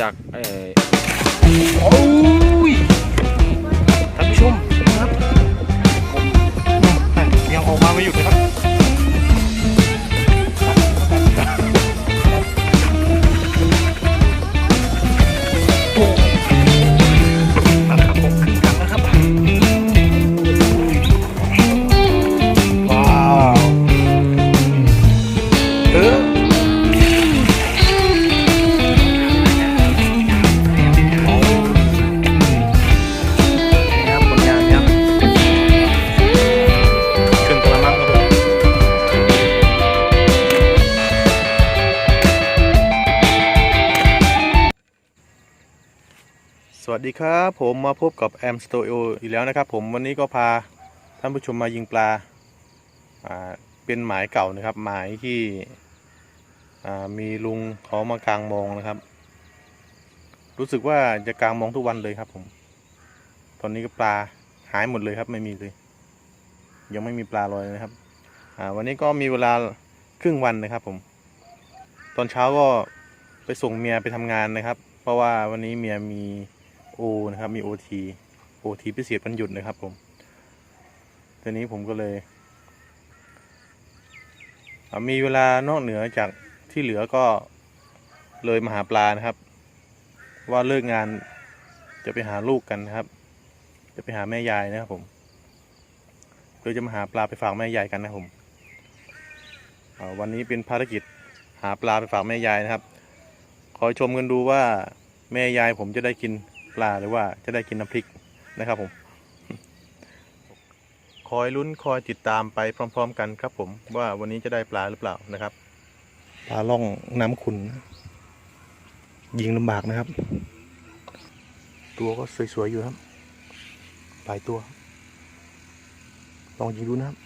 จากเออ ดีครับผมมาพบกับแอมสโตูดิโออีกแล้วนะครับ ผมวันนี้ก็พาท่านผู้ชมมายิงปลาเป็นหมายเก่านะครับ หมายที่มีลุงเขามากลางมองนะครับ รู้สึกว่าจะกลางมองทุกวันเลยครับ ผม ตอนนี้ก็ปลาหายหมดเลยครับ ไม่มีเลย ยังไม่มีปลาลอยนะครับวันนี้ก็มีเวลาครึ่งวันนะครับ ผม ตอนเช้าก็ไปส่งเมียไปทำงานนะครับ เพราะว่าวันนี้เมียมี โอนะครับ มีโอทีโอทีพิเศษวันหยุดนะครับผมทีนี้ผมก็เลยมีเวลานอกเหนือจากที่เหลือก็เลยมาหาปลานะครับ ว่าเลิกงานจะไปหาลูกกันนะครับ จะไปหาแม่ยายนะครับผมโดยจะมาหาปลาไปฝากแม่ยายกันนะครับผมวันนี้เป็นภารกิจหาปลาไปฝากแม่ยายนะครับ คอยชมกันดูว่าแม่ยายผมจะได้กิน ปลาหรือว่าจะได้กินน้ำพริกนะครับผม คอยลุ้นคอยติดตามไปพร้อม ๆ กันครับผม ว่าวันนี้จะได้ปลาหรือเปล่านะครับ ปลาล่องน้ำขุนยิงลำบากนะครับ ตัวก็สวยๆอยู่ครับหลายตัว ลองยิงดูนะครับ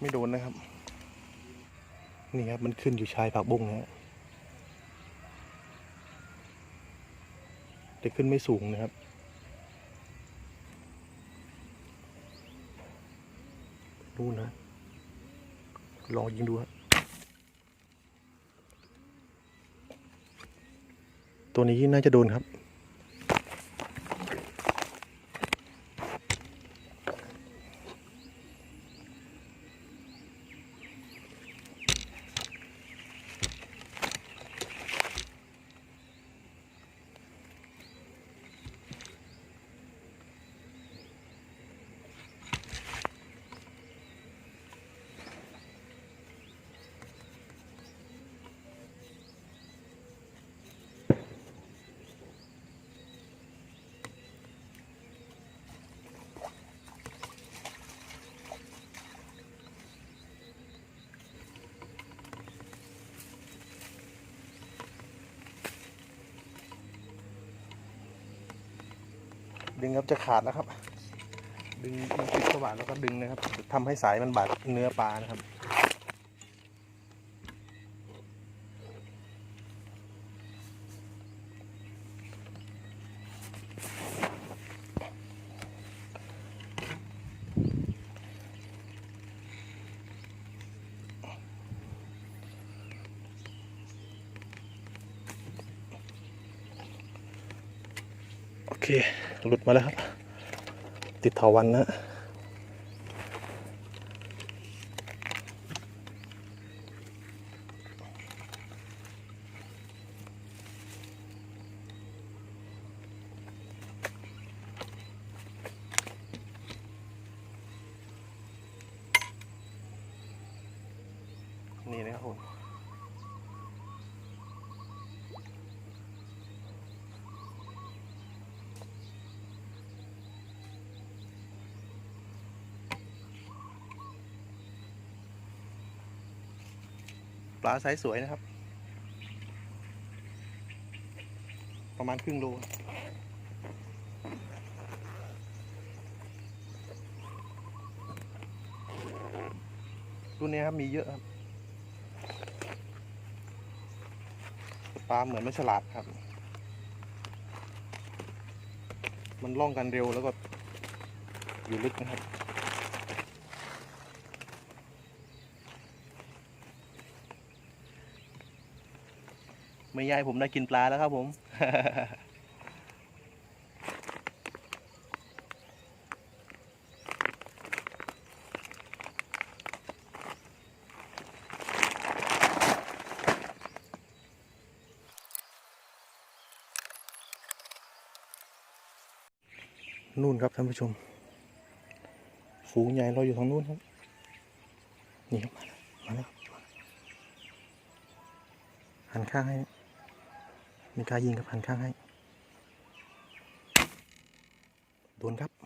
ไม่โดนนะครับ นี่ครับมันขึ้นอยู่ชายผักบุ้งนะฮะแต่ขึ้นไม่สูงนะครับดูนะ ลองยิงดูครับตัวนี้น่าจะโดนครับ ดึงครับจะขาดแล้วครับ ดึงมันติดสว่านแล้วก็ดึงนะครับทำให้สายมันบาดเนื้อปลานะครับโอเค หลุดมาแล้วครับ ติดเถาวันนะาไซส์สวยนะครับ ประมาณครึ่งโลรุ่นนี้ครับมีเยอะครับปลาเหมือนไม่ฉลาดครับ มันล่องกันเร็วแล้วก็อยู่ลึกนะครับ ไม่ยายผมได้กินปลาแล้วครับผม นู่นครับท่านผู้ชม ฝูงใหญ่เราอยู่ทางนู้นครับ นี่ครับมาแล้วมาแล้วหันข้างให้ มีการยิงกับหันข้างให้ โดนครับ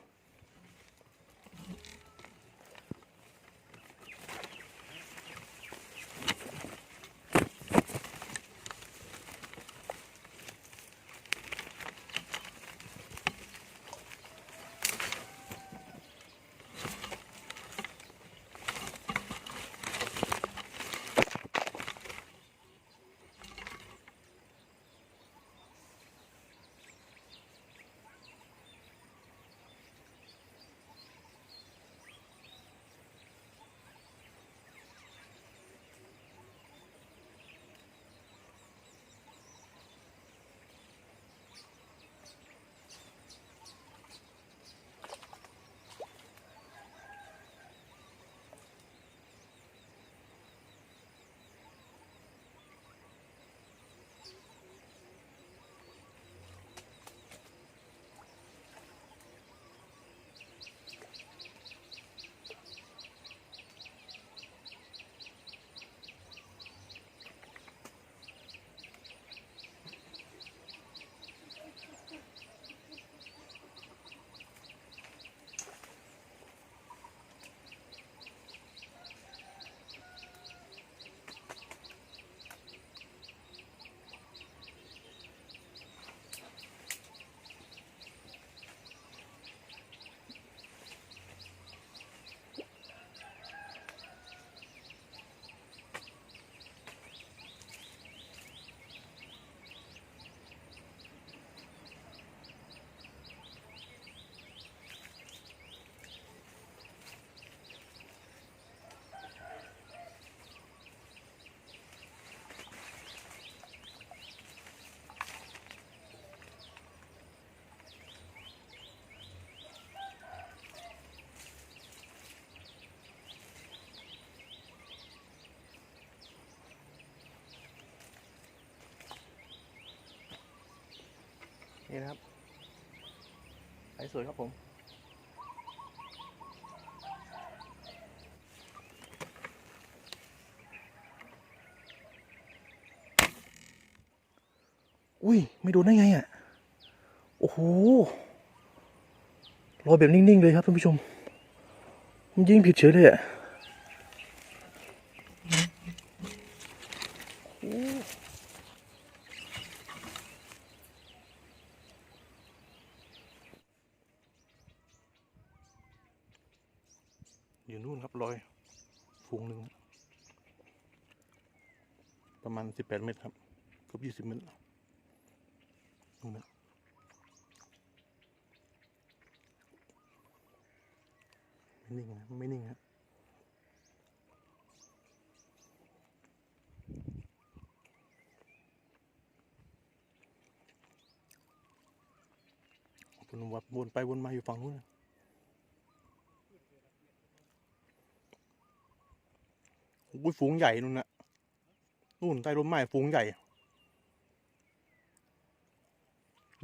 นี่นะครับไอ้สวยครับผม อุ้ย ไม่โดนได้ไงอะ โอ้โหลอแบบนิ่ง ๆ เลยครับท่านผู้ชม มันยิงผิดเฉยเลยอะโอ้อยู่นู่นครับลอยฝูงหนึ่ง ประมาณสิบแปดเมตรครับเกือบยี่สิบเมตรนู่นนะไม่นิ่งนะไม่นิ่งฮะวนวัดวนไปวนมาอยู่ฝั่งนู้นอุ้ยฝูงใหญ่นู่นนะ นู่นใต้ร่มไม้ฟูงใหญ่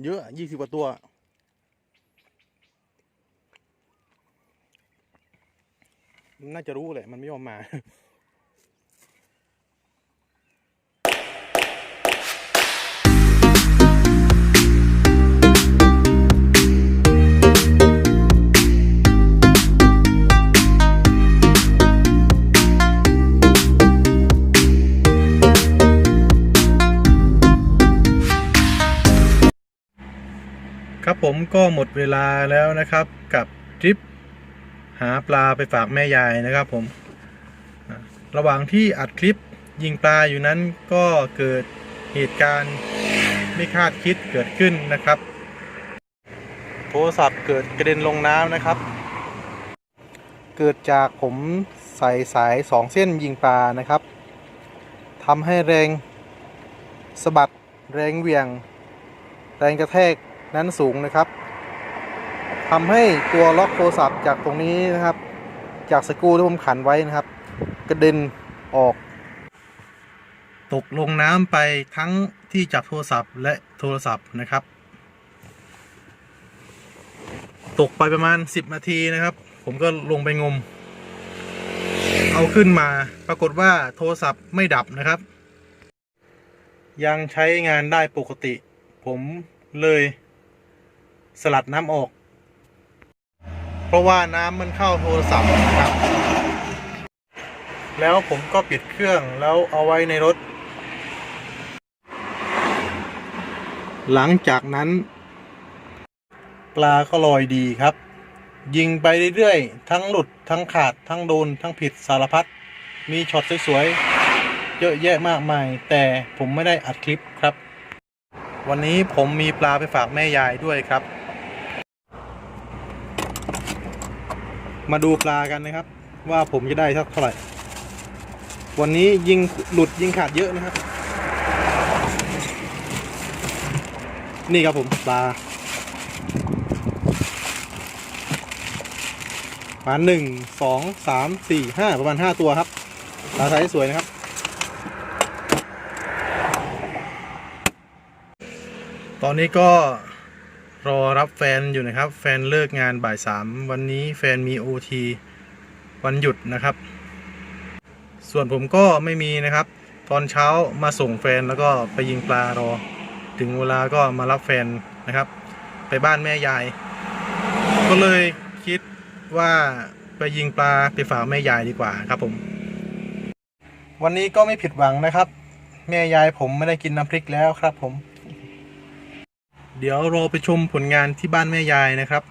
เยอะยี่สิบกว่าตัว น่าจะรู้แหละมันไม่ยอมมา ผมก็หมดเวลาแล้วนะครับ กับทริปหาปลาไปฝากแม่ยายนะครับผม ระหว่างที่อัดคลิปยิงปลาอยู่นั้นก็เกิดเหตุการณ์ไม่คาดคิดเกิดขึ้นนะครับ โทรศัพท์เกิดกระเด็นลงน้ำนะครับ เกิดจากผมใส่สายสองเส้นยิงปลานะครับทำให้แรงสะบัดแรงเหวี่ยง แรงกระแทก นั้นสูงนะครับทำให้ตัวล็อกโทรศัพท์จากตรงนี้นะครับ จากสกูที่ผมขันไว้นะครับ กระเด็นออก ตกลงน้ำไปทั้งที่จับโทรศัพท์และโทรศัพท์นะครับ ตกไปประมาณ 10 นาทีนะครับ ผมก็ลงไปงม เอาขึ้นมาปรากฏว่าโทรศัพท์ไม่ดับนะครับยังใช้งานได้ปกติ ผมเลย สลัดน้ำออก เพราะว่าน้ำมันเข้าโทรศัพท์นะครับ แล้วผมก็ปิดเครื่องแล้วเอาไว้ในรถ หลังจากนั้น ปลาก็ลอยดีครับ ยิงไปเรื่อยๆ ทั้งหลุดทั้งขาดทั้งโดน ทั้งผิดสารพัดมีช็อตสวยๆ เยอะแยะมากมาย แต่ผมไม่ได้อัดคลิปครับ วันนี้ผมมีปลาไปฝากแม่ยายด้วยครับ มาดูปลากันนะครับ ว่าผมจะได้สักเท่าไหร่ วันนี้ยิงหลุดยิงขาดเยอะนะครับ นี่ครับผมปลาประมาหนึ่งสองสามสี่ห้าประมาณห้าตัวครับปลาไซส์สวยนะครับ ตอนนี้ก็ รอรับแฟนอยู่นะครับ แฟนเลิกงานบ่ายสามวันนี้แฟนมีโอทีวันหยุดนะครับ ส่วนผมก็ไม่มีนะครับ ตอนเช้ามาส่งแฟนแล้วก็ไปยิงปลารอ ถึงเวลาก็มารับแฟนนะครับ ไปบ้านแม่ยาย ก็เลยคิดว่าไปยิงปลาไปฝากแม่ยายดีกว่าครับผม วันนี้ก็ไม่ผิดหวังนะครับ แม่ยายผมไม่ได้กินน้ำพริกแล้วครับผม เดี๋ยวรอไปชมผลงานที่บ้านแม่ยายนะครับ